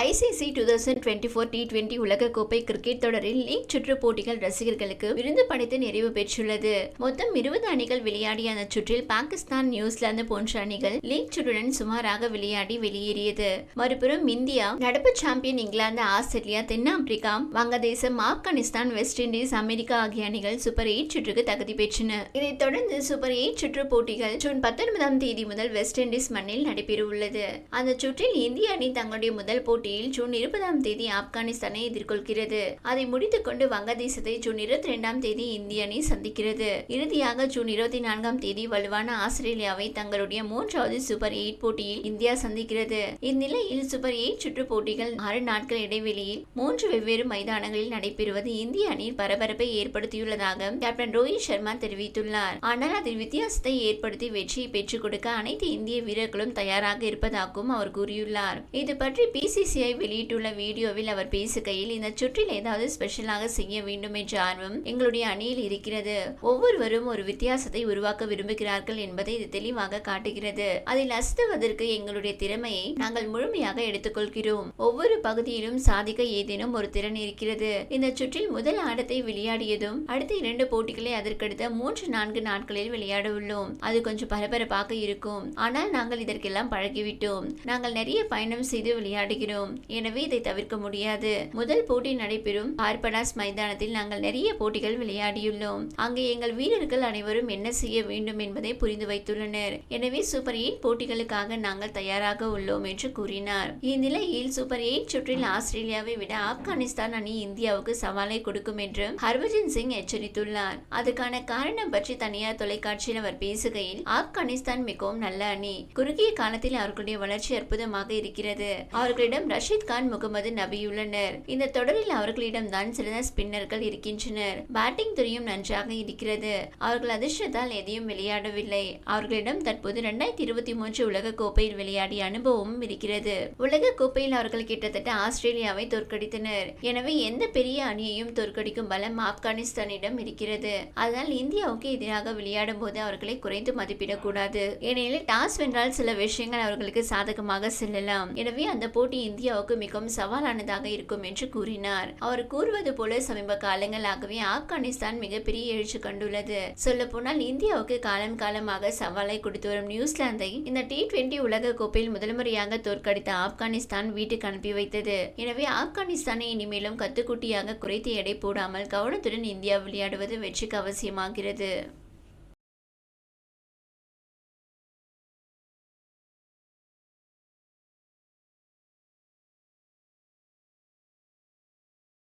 ICC two thousand twenty four T twenty உலகக்கோப்பை cricket தொடரில் league சுற்று போட்டிகள் ரசிகர்களுக்கு விருந்து படைத்து நிறைவு பெற்றுள்ளது. மொத்தம் இருபது அணிகள் விளையாடிய அந்த சுற்றில் பாகிஸ்தான் நியூசிலாந்து போன்ற அணிகள் லீக் சுற்றுடன் சுமாராக விளையாடி வெளியேறியது. மறுபுறம் இந்தியா நடப்பு சாம்பியன் இங்கிலாந்து ஆஸ்திரேலியா தென்னாப்பிரிக்கா வங்கதேசம் ஆப்கானிஸ்தான் வெஸ்ட் இண்டீஸ் அமெரிக்கா ஆகிய அணிகள் சூப்பர் எயிட் சுற்றுக்கு தகுதி பெற்றன. இதைத் தொடர்ந்து சூப்பர் எயிட் சுற்று போட்டிகள் ஜூன் பத்தொன்பதாம் தேதி முதல் வெஸ்ட் இண்டீஸ் மண்ணில் நடைபெறவுள்ளது. அந்த சுற்றில் இந்திய அணி தங்களுடைய முதல் போட்டி போட்டியில் ஜூன் இருபதாம் தேதி ஆப்கானிஸ்தானை எதிர்கொள்கிறது. அதை முடித்துக் கொண்டு வங்கதேசத்தை ஜூன் இருபத்தி இரண்டாம் தேதி இந்திய அணி சந்திக்கிறது. இறுதியாக ஜூன் இருபத்தி நான்காம் தேதி வலுவான ஆஸ்திரேலியாவை தங்களுடைய மூன்றாவது சூப்பர் எயிட் போட்டியில் இந்தியா சந்திக்கிறது. இந்நிலையில் சூப்பர் எயிட் சுற்று போட்டிகள் ஆறு நாட்கள் இடைவெளியில் மூன்று வெவ்வேறு மைதானங்களில் நடைபெறுவது இந்திய அணி பரபரப்பை ஏற்படுத்தியுள்ளதாக கேப்டன் ரோஹித் சர்மா தெரிவித்துள்ளார். ஆனால் அதில் வித்தியாசத்தை ஏற்படுத்தி வெற்றியை பெற்றுக் கொடுக்க அனைத்து இந்திய வீரர்களும் தயாராக இருப்பதாகவும் அவர் கூறியுள்ளார். இது பற்றி பிசிசிஐ வெளியிட்டுள்ள வீடியோவில் அவர் பேசுகையில் இந்த சுற்றில் ஏதாவது ஸ்பெஷலாக செய்ய வேண்டும் என்ற ஆர்வம் எங்களுடைய அணியில் இருக்கிறது. ஒவ்வொருவரும் ஒரு வித்தியாசத்தை உருவாக்க விரும்புகிறார்கள் என்பதை இது தெளிவாக காட்டுகிறது. அதில் அசுத்துவதற்கு எங்களுடைய திறமையை நாங்கள் முழுமையாக எடுத்துக்கொள்கிறோம். ஒவ்வொரு பகுதியிலும் சாதிக்க ஏதேனும் ஒரு திறன் இருக்கிறது. இந்த சுற்றில் முதல் ஆட்டத்தை விளையாடியதும் அடுத்த இரண்டு போட்டிகளை அதற்கடுத்த மூன்று நான்கு நாட்களில் விளையாட உள்ளோம். அது கொஞ்சம் பரபரப்பாக இருக்கும். ஆனால் நாங்கள் இதற்கெல்லாம் பழகிவிட்டோம். நாங்கள் நிறைய பயணம் செய்து விளையாடுகிறோம். எனவே இதை தவிர்க்க முடியாது. முதல் போட்டி நடைபெறும் பார்படாஸ் மைதானத்தில் நாங்கள் நிறைய போட்டிகள் விளையாடியுள்ளோம். அங்கு எங்கள் வீரர்கள் அனைவரும் என்ன செய்ய வேண்டும் என்பதை புரிந்து வைத்துள்ளனர். எனவே சூப்பர் எயிட் போட்டிகளுக்காக நாங்கள் தயாராக உள்ளோம் என்று கூறினார். இந்நிலையில் சூப்பர் எயிட் சுற்றில் ஆஸ்திரேலியாவை விட ஆப்கானிஸ்தான் அணி இந்தியாவுக்கு சவாலை கொடுக்கும் என்று ஹர்பஜன் சிங் எச்சரித்துள்ளார். அதுக்கான காரணம் பற்றி தனியார் தொலைக்காட்சியில் அவர் பேசுகையில் ஆப்கானிஸ்தான் மிகவும் நல்ல அணி. குறுகிய காலத்தில் அவர்களுடைய வளர்ச்சி அற்புதமாக இருக்கிறது. அவர்களிடம் ரஷீத் கான் முகமது நபி உள்ளனர். இந்த தொடரில் அவர்களிடம் தான் சிறந்த ஸ்பின்னர்கள் இருக்கின்றனர். பேட்டிங் துறையும் நன்றாக இருக்கிறது. அவர்கள் அதிர்ஷ்டத்தால் எதையும் விளையாடவில்லை. அவர்களிடம் தற்போது இரண்டாயிரத்தி இருபத்தி மூன்று உலக கோப்பையில் விளையாடிய அனுபவமும் இருக்கிறது. உலக கோப்பையில் அவர்கள் கிட்டத்தட்ட ஆஸ்திரேலியாவை தோற்கடித்தனர். எனவே எந்த பெரிய அணியையும் தோற்கடிக்கும் பலம் ஆப்கானிஸ்தானிடம் இருக்கிறது. அதனால் இந்தியாவுக்கு எதிராக விளையாடும் போது அவர்களை குறைந்து மதிப்பிடக்கூடாது. ஏனெனில் டாஸ் வென்றால் சில விஷயங்கள் அவர்களுக்கு சாதகமாக செல்லலாம். எனவே அந்த போட்டி இந்தியாவுக்கு மிகவும் சவாலானதாக இருக்கும் என்று கூறினார். அவர் கூறுவது போல சமீப காலங்களாகவே ஆப்கானிஸ்தான் மிகப்பெரிய எழுச்சி கண்டுள்ளது. சொல்ல போனால் இந்தியாவுக்கு காலம் காலமாக சவாலை கொடுத்து வரும் நியூசிலாந்தை இந்த டி டுவெண்டி உலக கோப்பையில் முதல் முறையாக தோற்கடித்த ஆப்கானிஸ்தான் வீட்டுக்கு அனுப்பி வைத்தது. எனவே ஆப்கானிஸ்தானை இனிமேலும் கத்துக்குட்டியாக குறைத்து எடை போடாமல் கவனத்துடன் இந்தியா விளையாடுவது வெற்றிக்கு அவசியமாகிறது.